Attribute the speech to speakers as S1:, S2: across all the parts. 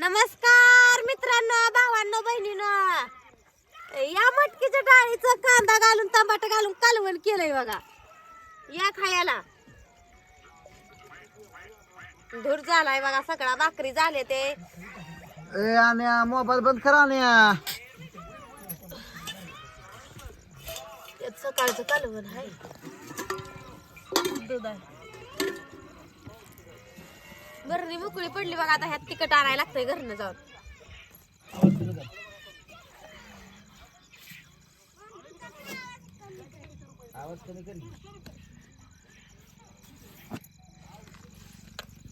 S1: नमस्कार मित्रांनो भावांनो बहिणीनो. या मटकीच्या डाळीचं कांदा घालून टमाटर घालून कालवण केलंय बघा. या खायला. धूर झालाय बघा सगळा भाकरी झाले ते.
S2: ए मोबाईल बंद करा आणि
S1: यात सकाळचं कालवण आहे. दूध आहे. घरनी मोकळी पडली बघा आता ह्यात तिखट आणायला लागतंय घरनं जाऊन.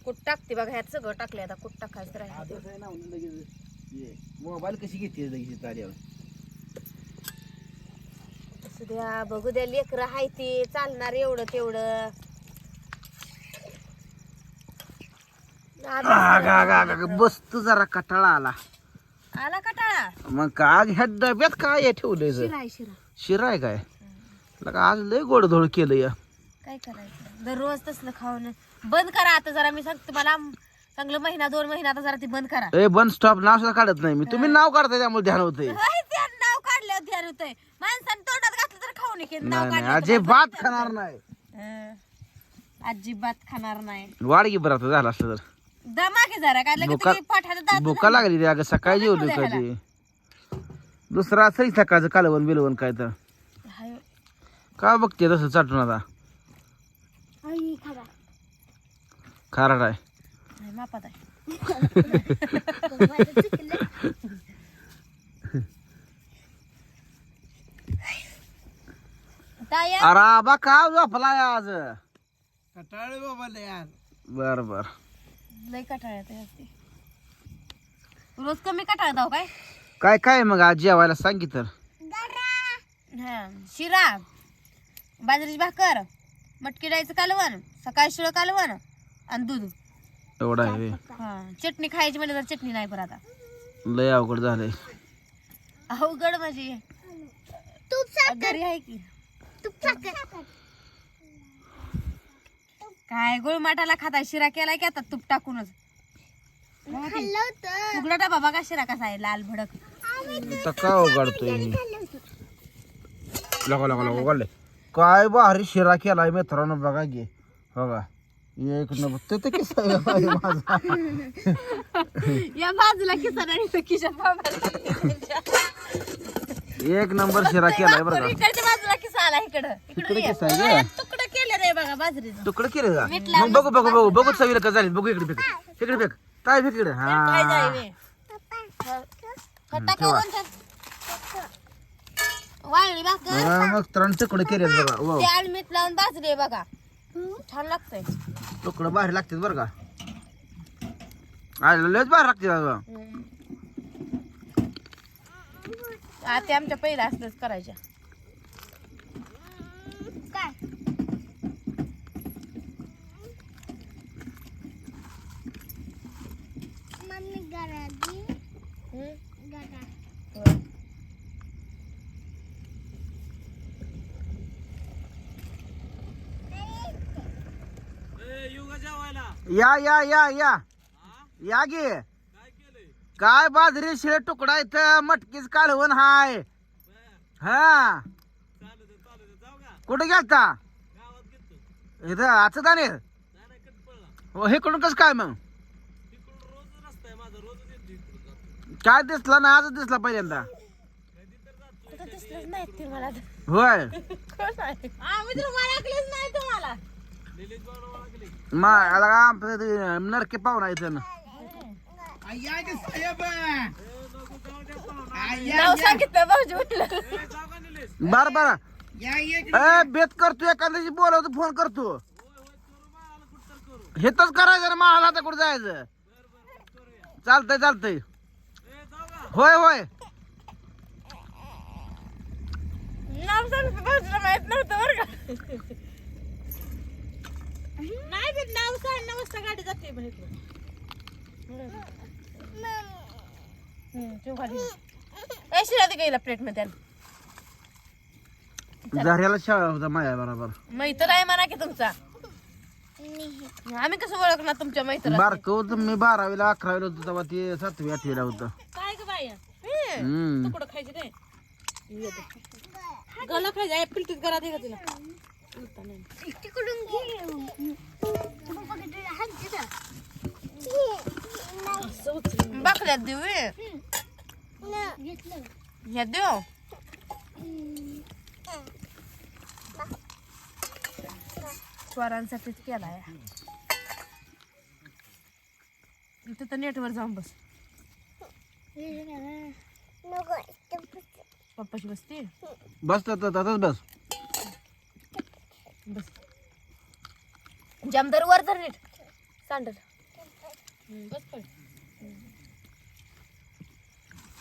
S1: कुठ टाकते बघा ह्यात सगळं टाकले आता कुठ टाकायचं राहिलं.
S2: मोबाईल कशी घेते लगेच
S1: द्या बघू द्या लेकर हाय ती चालणार एवढं तेवढं. आता
S2: बस तू जरा कटाळा आला.
S1: आला कटाळा?
S2: मग का आज ह्या डब्यात काय आहे ठेवलंय सर
S1: शिरा आहे शिरा
S2: शिरा आहे काय? लगा आज लय गोडधोड केलं या
S1: काय करायचं? दररोज तसलं खाऊन बंद करा आता जरा. मी सांगते तुम्हाला चांगलं महिना दोन महिना आता जरा ती बंद करा.
S2: ए बन स्टॉप नाव सुद्धा काढत नाही. मी तुम्ही नाव काढताय त्यामुळे ध्यान होतंय.
S1: होय, ते नाव काढल्यावर ध्यान होतंय. माणसाने तोंडात घातलं तर खाऊ नये नाव
S2: नाही नाही
S1: काढलं तर
S2: अजिबात खाणार नाही.
S1: हं. अजिबात खाणार नाही.
S2: की बरं आता झालं असलं तर.
S1: दमा की जरा काय लगेच
S2: भुका-
S1: दात
S2: भुका लागली रे अगं सकाळी जेवली
S1: नको
S2: कधी? दुसरं असं सकाळचं कालवण बिलवण काय तर.
S1: हाय.
S2: का बघते तसं चाटून आता. खाराट आहे
S1: नाही, मापात आहे. ताई,
S2: अरे आबा का झोपलाय आज?
S3: कटाळे बाबा यार.
S2: बर बर.
S1: लय कटाळ्यात. रोज कमी कटाळ दाव काय?
S2: काय काय मग आज जेवायला सांग तर.
S1: हा शिरा बाजरीची भाकर मटकी डाळीचं कालवण सकाळी शिळ कालवण आणि दूध.
S2: एवढा आहे व्हय.
S1: हा चटणी खायची म्हणजे तर चटणी नाही पर आता.
S2: लय अवघड झालंय.
S1: अवघड म्हणजे. घरी आहे की? काय गुळमाटाला खाता शिरा केलाय की आता तूप टाकूनच? उघडा डबा बघा शिरा कसा आहे लाल भडक.
S2: आता का उघडतोय लगा लगा लगा उघडले काय भारी शिरा केलाय मित्रांनो बघा घे बघा. एक नंबर. ते तर किस्सा आहे बाई माझा.
S1: या बाजूला किसा नाही किशा
S2: एक नंबर शिरा केलाय बरं का.
S1: इकडच्या बाजूला किसा आला इकडं.
S2: इकडे. किस्सा आहे?
S1: तुकडं केलं रे बघा बाजरीचं.
S2: तुकडं केलं का?
S1: मीठ
S2: मग बघू बघू बघू बघू चवीला का झाली. बघू इकडे फेक. इकडे फेक. काय फेक इकडे.
S1: काय
S2: हा.
S1: जाय वाळली भाकर.
S2: हा, मग तर तुकडे केले बघा. वाव.
S1: मीठ लावून भाजली बघा. छान लागतंय.
S2: तुकडं भारी लागते बरं का? आयला लयच लागते
S1: आता आमच्या पहिल्या असलंच करायच्या हम्म? होय.
S2: या या या या. या गे. काय बाजरी शिळे तुकडा इथं मटकीच काढवण हाय. हा. कुठे गेलता? इथं आच दानेर हो हे कडून कस काय मग? काय दिसला ना आजच दिसला पहिल्यांदा. होय.
S1: कोण आहे? आम्ही तर ओळखलेच नाही तुम्हाला
S2: मा आला का आमचं नरके पाहुणा इथं. ना.
S3: या की साहेब
S1: नाव सांगितलं भाऊजी उठलं
S2: बर बर.
S3: या एक
S2: ए बेत करतो एखाद्याशी बोलवतो फोन करतो. हेच करायचं ना मला आता कुठं जायचं? चालतंय चालतंय. होय होय.
S1: नाव सांगितलं भाऊजीला माहीत नव्हतं बरं का. नाही ते नाव सांग ना वाजता गाडी जाते बघितलं ए शिरा ते गेला प्लेटमध्ये
S2: झऱ्याला शाळा होता माया बरोबर.
S1: मैत्र आहे म्हणा की तुमचा. आम्ही कसं ओळखणार तुमच्या मैत्रीला?
S2: बारक होतं मी बारावीला अकरावीला होतो तेव्हा ते सातवी आठवीला होतं.
S1: काय ग बाय?
S2: हम्म.
S1: तुकडं खायचे काय गला खायचं आहे का तिला. बाकड्यात देऊ ह्या देऊ स्वरांसाठीच केलाय इथं तर नेटवर जाऊन बस पप्पाशी बसते
S2: बस तर तसंच बस.
S1: बस. जमदार वर तर नीट. सांडल. बस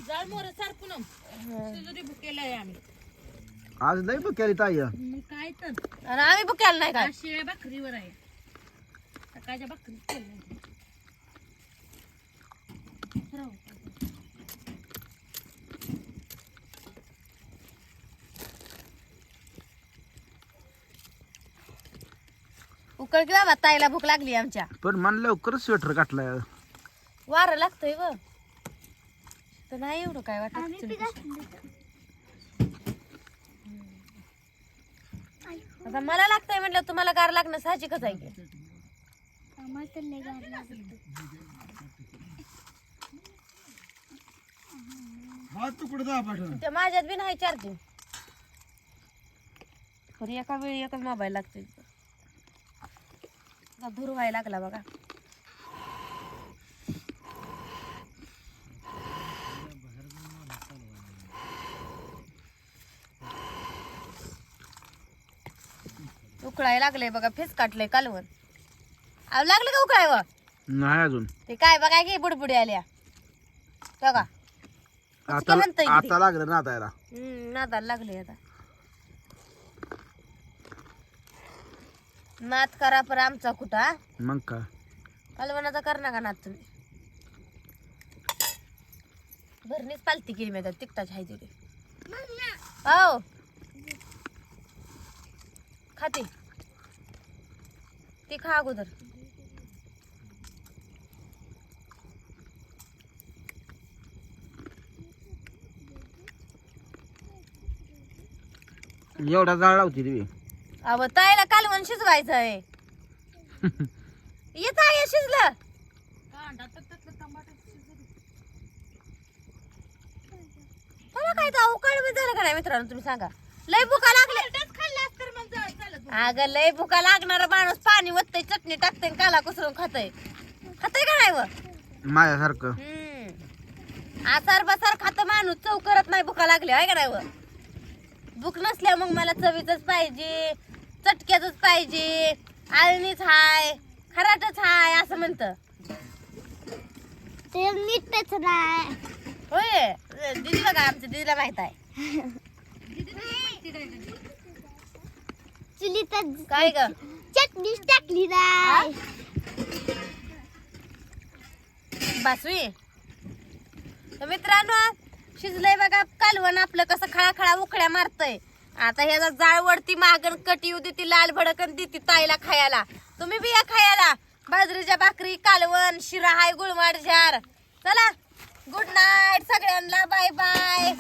S1: जाळ मोर बुक केलाय आम्ही.
S2: आज लई बघ केली ताई.
S1: मग काय तर. आणि आम्ही बुक केलं नाही काय? शिळ्या भाकरीवर आहे. सकाळच्या भाकरी केलं उकळ की बाबा? ताईला भूक लागली आमच्या.
S2: पण मन लवकरच स्वेटर काढलाय
S1: वारं लागतंय ग तर नाही एवढं काय वाटत आता मला लागतंय म्हटलं तुम्हाला गार लागणं साहजिकच आहे की?
S3: हा तुकडं पाठवून
S1: माझ्यात बी नाही चार्जिंग पण एका वेळी एकच मोबाईल लागतोय. आता धूर व्हायला लागला बघा. उकळायला लागले बघा फेस काटलंय कालवण. अहो लागले का उकळाय
S2: नाही अजून.
S1: ते काय बघा की बुडबुडी आल्या. बघा.
S2: आता
S1: म्हणताय?
S2: आता लागलं ना आता
S1: हम्म नादाला लागले आता. नाद करा पर आमचा कुठा
S2: मग काय
S1: कालवणाचा कर ना का नाद तुम्ही. भरणीच पालती केली मी आता तिकटाची हाय तिथे हो खाते. ती खा अगोदर.
S2: एवढा जाळ लावती तुम्ही
S1: अव ताईला कालवण शिजवायचं आहे येत आहे शिजलं. मला काय तर उकाळ बी झालं का नाही मित्रांनो तुम्ही सांगा. लय भुका लागले अगं लय भुका लागणार माणूस पाणी वतय चटणी टाकतय काला कुसरून खातय. खातय का नाही व?
S2: माझ्यासारखं.
S1: आसार बसार खात माणूस चव करत नाही भुका लागली आहे का नाही व? भूक नसल्या मग मला चवीच पाहिजे. चटक्याच पाहिजे आळणीच हाय खराटच हाय असं म्हणत.
S4: ते मीठच नाही.
S1: होय दिदी बघा आमच्या दिदीला माहीत आहे.
S4: चुलीतच
S1: काय ग?
S4: चटणीच टाकली नाही.
S1: बासवी तर मित्रांनो शिजलंय बघा कालवण आपलं कसं खळा खळा उकड्या मारतय. आता ह्याचा जाळ वरती मागण कटी होती ती लाल भडकन देती ताईला खायला. तुम्ही बिया खायला. बाजरीच्या भाकरी कालवण शिरा हाय गुळमाड झार. चला गुड नाईट सगळ्यांना. Bye bye